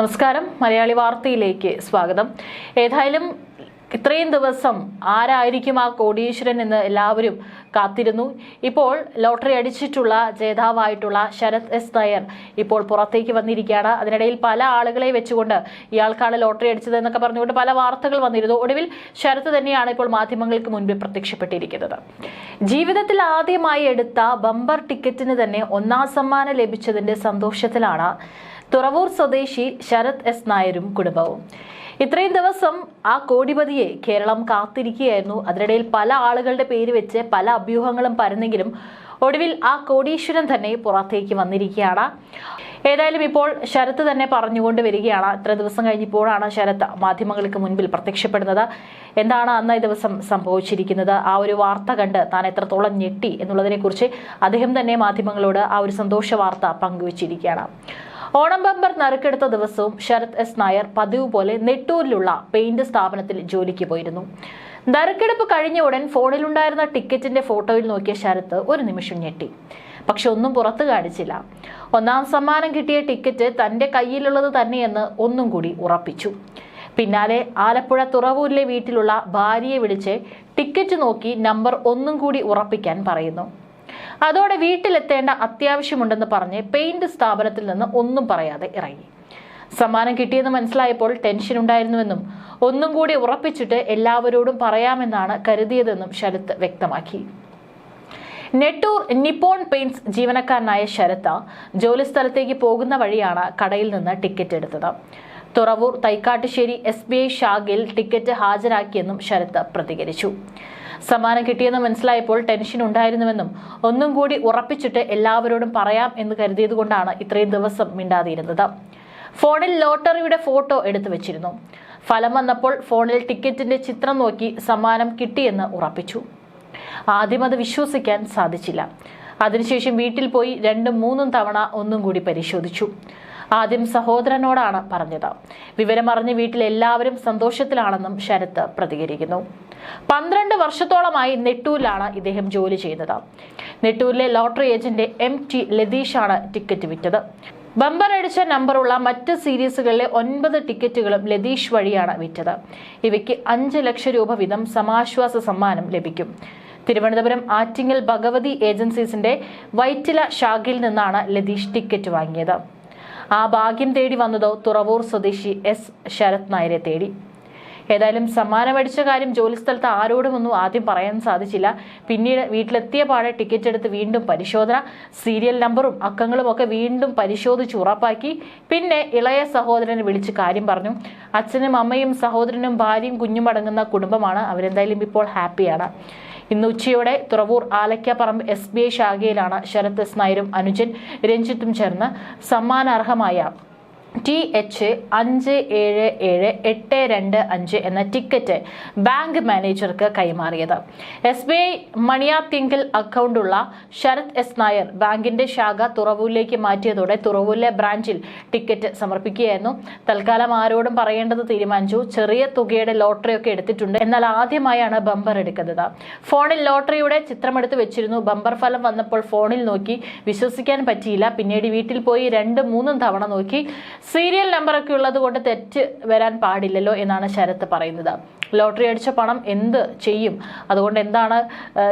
നമസ്കാരം. മലയാളി വാർത്തയിലേക്ക് സ്വാഗതം. ഏതായാലും ഇത്രയും ദിവസം ആരായിരിക്കും ആ കോടീശ്വരൻ എന്ന് എല്ലാവരും കാത്തിരുന്നു. ഇപ്പോൾ ലോട്ടറി അടിച്ചിട്ടുള്ള ജേതാവായിട്ടുള്ള ശരത് എസ് നായർ ഇപ്പോൾ പുറത്തേക്ക് വന്നിരിക്കുകയാണ്. അതിനിടയിൽ പല ആളുകളെ വെച്ചുകൊണ്ട് ഇയാൾക്കാണ് ലോട്ടറി അടിച്ചത് എന്നൊക്കെ പറഞ്ഞുകൊണ്ട് പല വാർത്തകൾ വന്നിരുന്നു. ഒടുവിൽ ശരത് തന്നെയാണ് ഇപ്പോൾ മാധ്യമങ്ങൾക്ക് മുൻപിൽ പ്രത്യക്ഷപ്പെട്ടിരിക്കുന്നത്. ജീവിതത്തിൽ ആദ്യമായി എടുത്ത ബമ്പർ ടിക്കറ്റിന് തന്നെ ഒന്നാം സമ്മാനം ലഭിച്ചതിന്റെ സന്തോഷത്തിലാണ് തുറവൂർ സ്വദേശി ശരത് എസ് നായരും കുടുംബവും. ഇത്രയും ദിവസം ആ കോടിപതിയെ കേരളം കാത്തിരിക്കുകയായിരുന്നു. അതിനിടയിൽ പല ആളുകളുടെ പേര് വെച്ച് പല അഭ്യൂഹങ്ങളും പരന്നെങ്കിലും ഒടുവിൽ ആ കോടീശ്വരൻ തന്നെ പുറത്തേക്ക് വന്നിരിക്കുകയാണ്. ഏതായാലും ഇപ്പോൾ ശരത്ത് തന്നെ പറഞ്ഞുകൊണ്ട് വരികയാണ്. ഇത്ര ദിവസം കഴിഞ്ഞപ്പോഴാണ് ശരത്ത് മാധ്യമങ്ങൾക്ക് മുൻപിൽ പ്രത്യക്ഷപ്പെടുന്നത്. എന്താണ് അന്ന് ഈ ദിവസം സംഭവിച്ചിരിക്കുന്നത്? ആ ഒരു വാർത്ത കണ്ട് താൻ എത്രത്തോളം ഞെട്ടി എന്നുള്ളതിനെക്കുറിച്ച് അദ്ദേഹം തന്നെ മാധ്യമങ്ങളോട് ആ ഒരു സന്തോഷ വാർത്ത പങ്കുവച്ചിരിക്കുകയാണ്. ഓണം ബമ്പർ നറുക്കെടുത്ത ദിവസവും ശരത് എസ് നായർ പതിവ് പോലെ നെട്ടൂരിലുള്ള പെയിന്റ് സ്ഥാപനത്തിൽ ജോലിക്ക് പോയിരുന്നു. നറുക്കെടുപ്പ് കഴിഞ്ഞ ഉടൻ ഫോണിലുണ്ടായിരുന്ന ടിക്കറ്റിന്റെ ഫോട്ടോയിൽ നോക്കിയ ശരത് ഒരു നിമിഷം ഞെട്ടി. പക്ഷെ ഒന്നും പുറത്തു കാണിച്ചില്ല. ഒന്നാം സമ്മാനം കിട്ടിയ ടിക്കറ്റ് തന്റെ കയ്യിലുള്ളത് തന്നെയെന്ന് ഒന്നും കൂടി ഉറപ്പിച്ചു. പിന്നാലെ ആലപ്പുഴ തുറവൂരിലെ വീട്ടിലുള്ള ഭാര്യയെ വിളിച്ച് ടിക്കറ്റ് നോക്കി നമ്പർ ഒന്നും കൂടി ഉറപ്പിക്കാൻ പറയുന്നു. അതോടെ വീട്ടിലെത്തേണ്ട അത്യാവശ്യമുണ്ടെന്ന് പറഞ്ഞ് പെയിന്റ് സ്ഥാപനത്തിൽ നിന്ന് ഒന്നും പറയാതെ ഇറങ്ങി. സമ്മാനം കിട്ടിയെന്ന് മനസ്സിലായപ്പോൾ ടെൻഷൻ ഉണ്ടായിരുന്നുവെന്നും ഒന്നും കൂടി ഉറപ്പിച്ചിട്ട് എല്ലാവരോടും പറയാമെന്നാണ് കരുതിയതെന്നും ശരത് വ്യക്തമാക്കി. നെട്ടൂർ നിപ്പോൺ പെയിന്റ്സ് ജീവനക്കാരനായ ശരത്ത ജോലിസ്ഥലത്തേക്ക് പോകുന്ന വഴിയാണ് കടയിൽ നിന്ന് ടിക്കറ്റ് എടുത്തത്. Thuravoor Thaikkattussery S B I ശാഖയിൽ ടിക്കറ്റ് ഹാജരാക്കിയെന്നും ശരത്ത് പ്രതികരിച്ചു. സമ്മാനം കിട്ടിയെന്ന് മനസ്സിലായപ്പോൾ ടെൻഷൻ ഉണ്ടായിരുന്നുവെന്നും ഒന്നും കൂടി ഉറപ്പിച്ചിട്ട് എല്ലാവരോടും പറയാം എന്ന് കരുതിയതുകൊണ്ടാണ് ഇത്രയും ദിവസം മിണ്ടാതിരുന്നത്. ഫോണിൽ ലോട്ടറിയുടെ ഫോട്ടോ എടുത്തു വെച്ചിരുന്നു. ഫലം വന്നപ്പോൾ ഫോണിൽ ടിക്കറ്റിന്റെ ചിത്രം നോക്കി സമ്മാനം കിട്ടിയെന്ന് ഉറപ്പിച്ചു. ആദ്യം അത് വിശ്വസിക്കാൻ സാധിച്ചില്ല. അതിനുശേഷം വീട്ടിൽ പോയി രണ്ടും മൂന്നും തവണ ഒന്നും കൂടി പരിശോധിച്ചു. ആദ്യം സഹോദരനോടാണ് പറഞ്ഞത്. വിവരമറിഞ്ഞ് വീട്ടിൽ എല്ലാവരും സന്തോഷത്തിലാണെന്നും ശരത്ത് പ്രതികരിക്കുന്നു. പന്ത്രണ്ട് വർഷത്തോളമായി നെട്ടൂരിലാണ് ഇദ്ദേഹം ജോലി ചെയ്യുന്നത്. നെട്ടൂരിലെ ലോട്ടറി ഏജന്റ് എം ടി ലതീഷാണ് ടിക്കറ്റ് വിറ്റത്. ബമ്പർ അടിച്ച നമ്പറുള്ള മറ്റ് സീരീസുകളിലെ ഒൻപത് ടിക്കറ്റുകളും ലതീഷ് വഴിയാണ് വിറ്റത്. ഇവയ്ക്ക് അഞ്ച് ലക്ഷം രൂപ വീതം സമാശ്വാസ സമ്മാനം ലഭിക്കും. തിരുവനന്തപുരം ആറ്റിങ്ങൽ ഭഗവതി ഏജൻസീസിന്റെ വൈറ്റില ശാഖയിൽ നിന്നാണ് ലതീഷ് ടിക്കറ്റ് വാങ്ങിയത്. ആ ഭാഗ്യം തേടി വന്നതോ തുറവൂർ സ്വദേശി എസ് ശരത് നായരെ തേടി. ഏതായാലും സമ്മാനമടിച്ച കാര്യം ജോലിസ്ഥലത്ത് ആരോടും ഒന്നും ആദ്യം പറയാൻ സാധിച്ചില്ല. പിന്നീട് വീട്ടിലെത്തിയ പാടെ ടിക്കറ്റ് എടുത്ത് വീണ്ടും പരിശോധന സീരിയൽ നമ്പറും അക്കങ്ങളും ഒക്കെ വീണ്ടും പരിശോധിച്ച് ഉറപ്പാക്കി. പിന്നെ ഇളയ സഹോദരനെ വിളിച്ച് കാര്യം പറഞ്ഞു. അച്ഛനും അമ്മയും സഹോദരനും ഭാര്യയും കുഞ്ഞും അടങ്ങുന്ന കുടുംബമാണ്. അവരെന്തായാലും ഇപ്പോൾ ഹാപ്പിയാണ്. ഇന്ന് ഉച്ചയോടെ Thuravoor Alakkaparambu S B I ശാഖയിലാണ് Sarath S നായരും അനുജൻ രഞ്ജിത്തും ചേർന്ന് സമ്മാനാർഹമായ ടി എച്ച് അഞ്ച് ഏഴ് ഏഴ് എട്ട് രണ്ട് അഞ്ച് എന്ന ടിക്കറ്റ് ബാങ്ക് മാനേജർക്ക് കൈമാറിയത്. എസ് ബി ഐ അക്കൗണ്ട് അക്കൗണ്ടുള്ള ശരത് എസ് നായർ ബാങ്കിന്റെ ശാഖ തുറവൂരിലേക്ക് മാറ്റിയതോടെ തുറവൂരിലെ ബ്രാഞ്ചിൽ ടിക്കറ്റ് സമർപ്പിക്കുകയായിരുന്നു. തൽക്കാലം ആരോടും പറയേണ്ടത് തീരുമാനിച്ചു. ചെറിയ തുകയുടെ ലോട്ടറിയൊക്കെ എടുത്തിട്ടുണ്ട്. എന്നാൽ ആദ്യമായാണ് ബമ്പർ എടുക്കുന്നത്. ഫോണിൽ ലോട്ടറിയുടെ ചിത്രമെടുത്ത് വെച്ചിരുന്നു. ബമ്പർ ഫലം വന്നപ്പോൾ ഫോണിൽ നോക്കി. വിശ്വസിക്കാൻ പറ്റിയില്ല. പിന്നീട് വീട്ടിൽ പോയി രണ്ട് മൂന്നും തവണ നോക്കി. സീരിയൽ നമ്പറൊക്കെ ഉള്ളത് കൊണ്ട് തെറ്റ് വരാൻ പാടില്ലല്ലോ എന്നാണ് ശരത്ത് പറയുന്നത്. ലോട്ടറി അടിച്ച പണം എന്ത് ചെയ്യും? അതുകൊണ്ട് എന്താണ്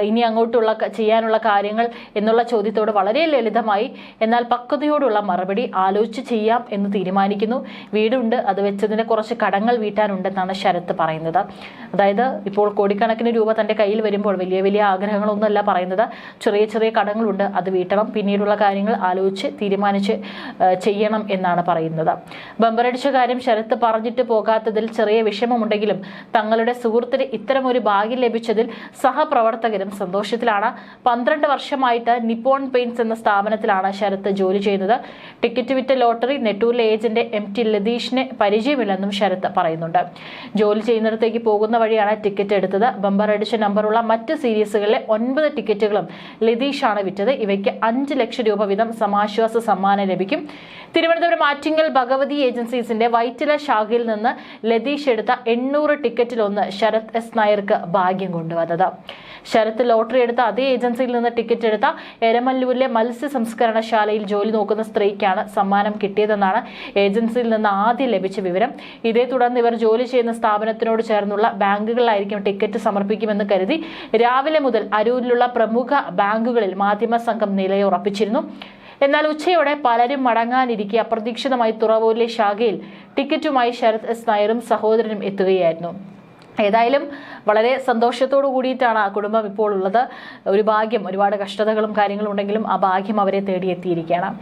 ഇനി അങ്ങോട്ടുള്ള ചെയ്യാനുള്ള കാര്യങ്ങൾ എന്നുള്ള ചോദ്യത്തോട് വളരെ ലളിതമായി എന്നാൽ പക്വതയോടുള്ള മറുപടി ആലോചിച്ച് ചെയ്യാം എന്ന് തീരുമാനിക്കുന്നു. വീടുണ്ട് അത് വെച്ചതിന് കുറച്ച് കടങ്ങൾ വീട്ടാനുണ്ടെന്നാണ് ശരത്ത് പറയുന്നത്. അതായത് ഇപ്പോൾ കോടിക്കണക്കിന് രൂപ തന്റെ കയ്യിൽ വരുമ്പോൾ വലിയ വലിയ ആഗ്രഹങ്ങളൊന്നുമല്ല പറയുന്നത്. ചെറിയ ചെറിയ കടങ്ങളുണ്ട് അത് വീട്ടണം. പിന്നീടുള്ള കാര്യങ്ങൾ ആലോചിച്ച് തീരുമാനിച്ച് ചെയ്യണം എന്നാണ് പറയുന്നത്. ബമ്പറടിച്ച കാര്യം ശരത്ത് പറഞ്ഞിട്ട് പോകാത്തതിൽ ചെറിയ വിഷമമുണ്ടെങ്കിലും തങ്ങളുടെ സുഹൃത്തിന് ഇത്തരം ഒരു ഭാഗ്യം ലഭിച്ചതിൽ സഹപ്രവർത്തകരും സന്തോഷത്തിലാണ്. പന്ത്രണ്ട് വർഷമായിട്ട് നിപ്പോൺ പെയിന്റ്സ് എന്ന സ്ഥാപനത്തിലാണ് ശരത്ത് ജോലി ചെയ്യുന്നത്. ടിക്കറ്റ് വിറ്റ ലോട്ടറി നെട്ടൂരിലെ ഏജന്റ് എം ടി ലതീഷിനെ പരിചയമില്ലെന്നും ശരത്ത് പറയുന്നുണ്ട്. ജോലി ചെയ്യുന്നിടത്തേക്ക് പോകുന്ന വഴിയാണ് ടിക്കറ്റ് എടുത്തത്. ബമ്പർ അടിച്ച നമ്പറുള്ള മറ്റ് സീരീസുകളിലെ ഒൻപത് ടിക്കറ്റുകളും ലതീഷാണ് വിറ്റത്. ഇവയ്ക്ക് അഞ്ച് ലക്ഷം രൂപ വീതം സമാശ്വാസ സമ്മാനം ലഭിക്കും. തിരുവനന്തപുരം ആറ്റിങ്ങൽ ഭഗവതി ഏജൻസീസിന്റെ വൈറ്റില ശാഖയിൽ നിന്ന് ലതീഷ് എടുത്ത എണ്ണൂറ് ടിക്കറ്റ് ടിക്കറ്റിലൊന്ന് ശരത് എസ് നായർക്ക് ഭാഗ്യം കൊണ്ടുവന്നത്. ശരത് ലോട്ടറി എടുത്ത അതേ ഏജൻസിയിൽ നിന്ന് ടിക്കറ്റ് എടുത്ത എരമല്ലൂരിലെ മത്സ്യ സംസ്കരണശാലയിൽ ജോലി നോക്കുന്ന സ്ത്രീക്കാണ് സമ്മാനം കിട്ടിയതെന്നാണ് ഏജൻസിയിൽ നിന്ന് ആദ്യം ലഭിച്ച വിവരം. ഇതേ തുടർന്ന് ഇവർ ജോലി ചെയ്യുന്ന സ്ഥാപനത്തിനോട് ചേർന്നുള്ള ബാങ്കുകളിലായിരിക്കും ടിക്കറ്റ് സമർപ്പിക്കുമെന്ന് കരുതി. രാവിലെ മുതൽ അരൂരിലുള്ള പ്രമുഖ ബാങ്കുകളിൽ മാധ്യമ സംഘം നിലയുറപ്പിച്ചിരുന്നു. എന്നാൽ ഉച്ചയോടെ പലരും മടങ്ങാനിരിക്കെ അപ്രതീക്ഷിതമായി തുറവൂരിലെ ശാഖയിൽ ടിക്കറ്റുമായി ശരത് എസ് നായരും സഹോദരനും എത്തുകയായിരുന്നു ഏതായാലും വളരെ സന്തോഷത്തോടു കൂടിയിട്ടാണ് ആ കുടുംബം ഇപ്പോൾ ഉള്ളത്. ഒരു ഭാഗ്യം ഒരുപാട് കഷ്ടതകളും കാര്യങ്ങളും ഉണ്ടെങ്കിലും ആ ഭാഗ്യം അവരെ തേടിയെത്തിയിരിക്കുകയാണ്.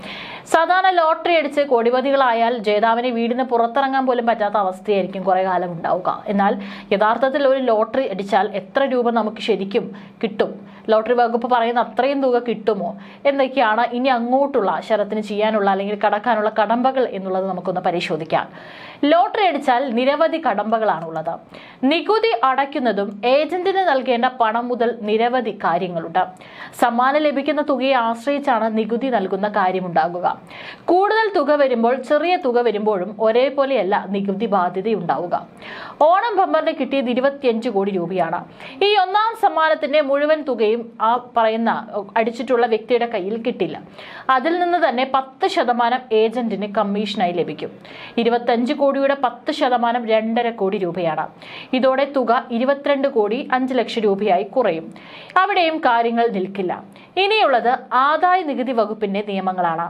സാധാരണ ലോട്ടറി അടിച്ച് കോടിപതികളായാൽ ജേതാവിനെ വീടിന് പുറത്തിറങ്ങാൻ പോലും പറ്റാത്ത അവസ്ഥയായിരിക്കും കുറേ കാലം ഉണ്ടാവുക. എന്നാൽ യഥാർത്ഥത്തിൽ ഒരു ലോട്ടറി അടിച്ചാൽ എത്ര രൂപ നമുക്ക് ശരിക്കും കിട്ടും? ലോട്ടറി വകുപ്പ് പറയുന്ന അത്രയും തുക കിട്ടുമോ? എന്നൊക്കെയാണ് ഇനി അങ്ങോട്ടുള്ള ശരത്തിന് ചെയ്യാനുള്ള അല്ലെങ്കിൽ കടക്കാനുള്ള കടമ്പകൾ എന്നുള്ളത് നമുക്കൊന്ന് പരിശോധിക്കാം. ലോട്ടറി അടിച്ചാൽ നിരവധി കടമ്പകളാണുള്ളത്. നികുതി അടയ്ക്കുന്നതും ഏജന്റിന് നൽകേണ്ട പണം മുതൽ നിരവധി കാര്യങ്ങളുണ്ട്. സമ്മാനം ലഭിക്കുന്ന തുകയെ ആശ്രയിച്ചാണ് നികുതി നൽകുന്ന കാര്യമുണ്ടാകുക. കൂടുതൽ തുക വരുമ്പോൾ ചെറിയ തുക വരുമ്പോഴും ഒരേപോലെയല്ല നികുതി ബാധ്യതയുണ്ടാവുക. ഓണം ബമ്പറിന് കിട്ടിയത് ഇരുപത്തിയഞ്ച് കോടി രൂപയാണ്. ഈ ഒന്നാം സമ്മാനത്തിന്റെ മുഴുവൻ തുകയും ആ പറയുന്ന അടിച്ചിട്ടുള്ള വ്യക്തിയുടെ കയ്യിൽ കിട്ടില്ല. അതിൽ നിന്ന് തന്നെ പത്ത് ശതമാനം ഏജന്റിന് കമ്മീഷനായി ലഭിക്കും. ഇരുപത്തഞ്ച് കോടിയുടെ പത്ത് ശതമാനം രണ്ടര കോടി രൂപയാണ്. ഇതോടെ തുക ഇരുപത്തിരണ്ട് കോടി അഞ്ച് ലക്ഷം രൂപയായി കുറയും. അവിടെയും കാര്യങ്ങൾ നിൽക്കില്ല. ഇനിയുള്ളത് ആദായ നികുതി വകുപ്പിന്റെ നിയമങ്ങളാണ്.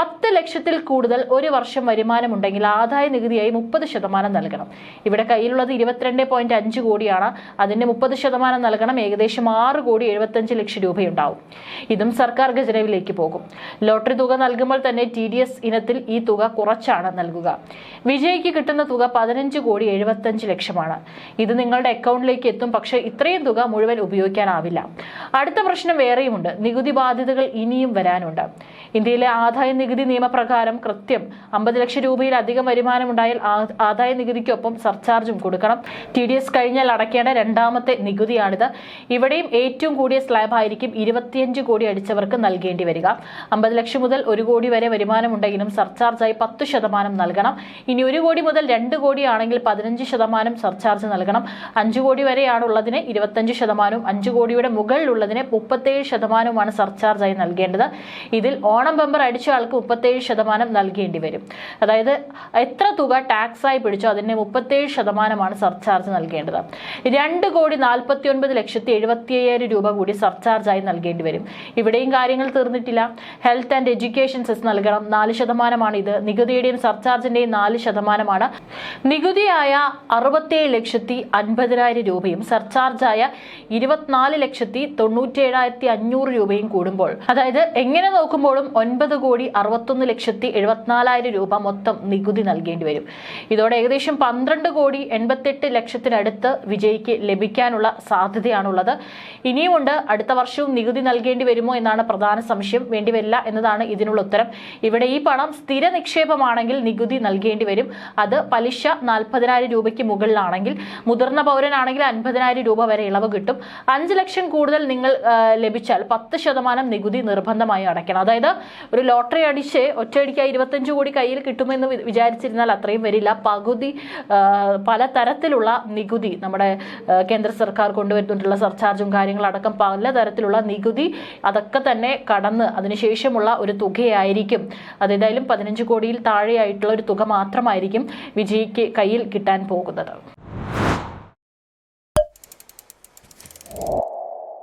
പത്ത് ലക്ഷത്തിൽ കൂടുതൽ ഒരു വർഷം വരുമാനമുണ്ടെങ്കിൽ ആദായ നികുതിയായി മുപ്പത് ശതമാനം നൽകണം. ഇവിടെ കയ്യിലുള്ളത് ഇരുപത്തിരണ്ട് പോയിന്റ് അഞ്ച് കോടിയാണ്. അതിന്റെ മുപ്പത് ശതമാനം നൽകണം. ഏകദേശം ആറ് കോടി എഴുപത്തഞ്ച് ലക്ഷം രൂപയുണ്ടാവും. ഇതും സർക്കാർ ഖജനവിലേക്ക് പോകും. ലോട്ടറി തുക നൽകുമ്പോൾ തന്നെ ടി ഡി എസ് ഇനത്തിൽ ഈ തുക കുറച്ചാണ് നൽകുക. വിജയിക്ക് കിട്ടുന്ന തുക പതിനഞ്ച് കോടി എഴുപത്തഞ്ച് ലക്ഷമാണ്. ഇത് നിങ്ങളുടെ അക്കൗണ്ടിലേക്ക് എത്തും. പക്ഷേ ഇത്രയും തുക മുഴുവൻ ഉപയോഗിക്കാനാവില്ല. അടുത്ത പ്രശ്നം വേറെയുമുണ്ട്. നികുതി ബാധ്യതകൾ ഇനിയും വരാനുണ്ട്. ഇന്ത്യയിലെ ആദായ നികുതി നിയമപ്രകാരം കൃത്യം അമ്പത് ലക്ഷം രൂപയിലധികം വരുമാനം ഉണ്ടായാൽ ആദായ നികുതിക്കൊപ്പം സർചാർജും കൊടുക്കണം. ടി ഡി എസ് കഴിഞ്ഞാൽ അടയ്ക്കേണ്ട രണ്ടാമത്തെ നികുതിയാണിത്. ഇവിടെയും ഏറ്റവും കൂടിയ സ്ലാബ് ആയിരിക്കും ഇരുപത്തിയഞ്ച് കോടി അടിച്ചവർക്ക് നൽകേണ്ടി വരിക. അമ്പത് ലക്ഷം മുതൽ ഒരു കോടി വരെ വരുമാനം വരുമാനമുണ്ടെങ്കിലും സർചാർജായി പത്ത് ശതമാനം നൽകണം. ഇനി ഒരു കോടി മുതൽ രണ്ട് കോടി ആണെങ്കിൽ പതിനഞ്ച് ശതമാനം സർചാർജ് നൽകണം. അഞ്ച് കോടി വരെയാണുള്ളതിന് ഇരുപത്തഞ്ച് ശതമാനവും അഞ്ച് കോടിയുടെ മുകളിലുള്ളതിന് മുപ്പത്തേഴ് ശതമാനവുമാണ് സർചാർജായി നൽകേണ്ടത്. ഇതിൽ ഓണം ബമ്പർ അടിച്ച ആൾക്ക് മുപ്പത്തേഴ് ശതമാനം നൽകേണ്ടി വരും. അതായത് എത്ര തുക ടാക്സ് ആയി പിടിച്ചോ അതിന് മുപ്പത്തേഴ് ശതമാനമാണ് സർചാർജ് നൽകേണ്ടത്. രണ്ട് കോടി നാൽപ്പത്തി ഒൻപത് ലക്ഷത്തി എഴുപത്തി അയ്യായിരം രൂപ കൂടി സർചാർജായി നൽകേണ്ടി വരും. ഇവിടെയും കാര്യങ്ങൾ തീർന്നിട്ടില്ല. ഹെൽത്ത് ആൻഡ് എഡ്യൂക്കേഷൻ സെസ് നൽകണം. നാല് ശതമാനമാണ് ഇത്. നികുതിയുടെയും സർചാർജിന്റെയും നാല് ശതമാനമാണ്. നികുതിയായ അറുപത്തിയേഴ് ലക്ഷത്തി അൻപതിനായിരം രൂപയും സർചാർജായ ഇരുപത്തിനാല് ലക്ഷത്തി തൊണ്ണൂറ്റിയേഴായിരത്തി അഞ്ഞൂറ് രൂപയും കൂടുമ്പോൾ. അതായത് എങ്ങനെ നോക്കുമ്പോഴും ഒൻപത് കോടി അറുപത്തൊന്ന് ലക്ഷത്തി എഴുപത്തിനാലായിരം രൂപ മൊത്തം നികുതി നൽകേണ്ടി വരും. ഇതോടെ ഏകദേശം പന്ത്രണ്ട് കോടി എൺപത്തെട്ട് ലക്ഷത്തിനടുത്ത് വിജയിക്ക് ലഭിക്കാനുള്ള സാധ്യതയാണുള്ളത്. ഇനിയുമുണ്ട് അടുത്ത വർഷവും നികുതി നൽകേണ്ടി വരുമോ എന്നാണ് പ്രധാന സംശയം. വേണ്ടിവരില്ല എന്നതാണ് ഇതിനുള്ള ഉത്തരം. ഇവിടെ ഈ പണം സ്ഥിര നിക്ഷേപമാണെങ്കിൽ നികുതി നൽകേണ്ടി വരും. അത് പലിശ നാൽപ്പതിനായിരം രൂപയ്ക്ക് മുകളിലാണെങ്കിൽ മുതിർന്ന പൗരനാണെങ്കിൽ അൻപതിനായിരം രൂപ വരെ ഇളവ് കിട്ടും. അഞ്ച് ലക്ഷം കൂടുതൽ നിങ്ങൾ ലഭിച്ചാൽ പത്ത് ശതമാനം നികുതി നിർബന്ധമായി അടയ്ക്കണം. അതായത് ഒരു ലോട്ടറി അടിച്ച് ഒറ്റയടിക്കായി ഇരുപത്തഞ്ച് കോടി കയ്യിൽ കിട്ടുമെന്ന് വിചാരിച്ചിരുന്നാൽ അത്രയും വരില്ല. പകുതി പല തരത്തിലുള്ള നികുതി നമ്മുടെ കേന്ദ്ര സർക്കാർ കൊണ്ടുവരുന്നിട്ടുള്ള സർചാർജും കാര്യങ്ങളടക്കം പല തരത്തിലുള്ള നികുതി അതൊക്കെ തന്നെ കടന്ന് അതിനുശേഷമുള്ള ഒരു തുകയായിരിക്കും. അതേതായാലും പതിനഞ്ച് കോടിയിൽ താഴെയായിട്ടുള്ള ഒരു തുക മാത്രമായിരിക്കും വിജയിക്ക് കയ്യിൽ കിട്ടാൻ പോകുന്നത്.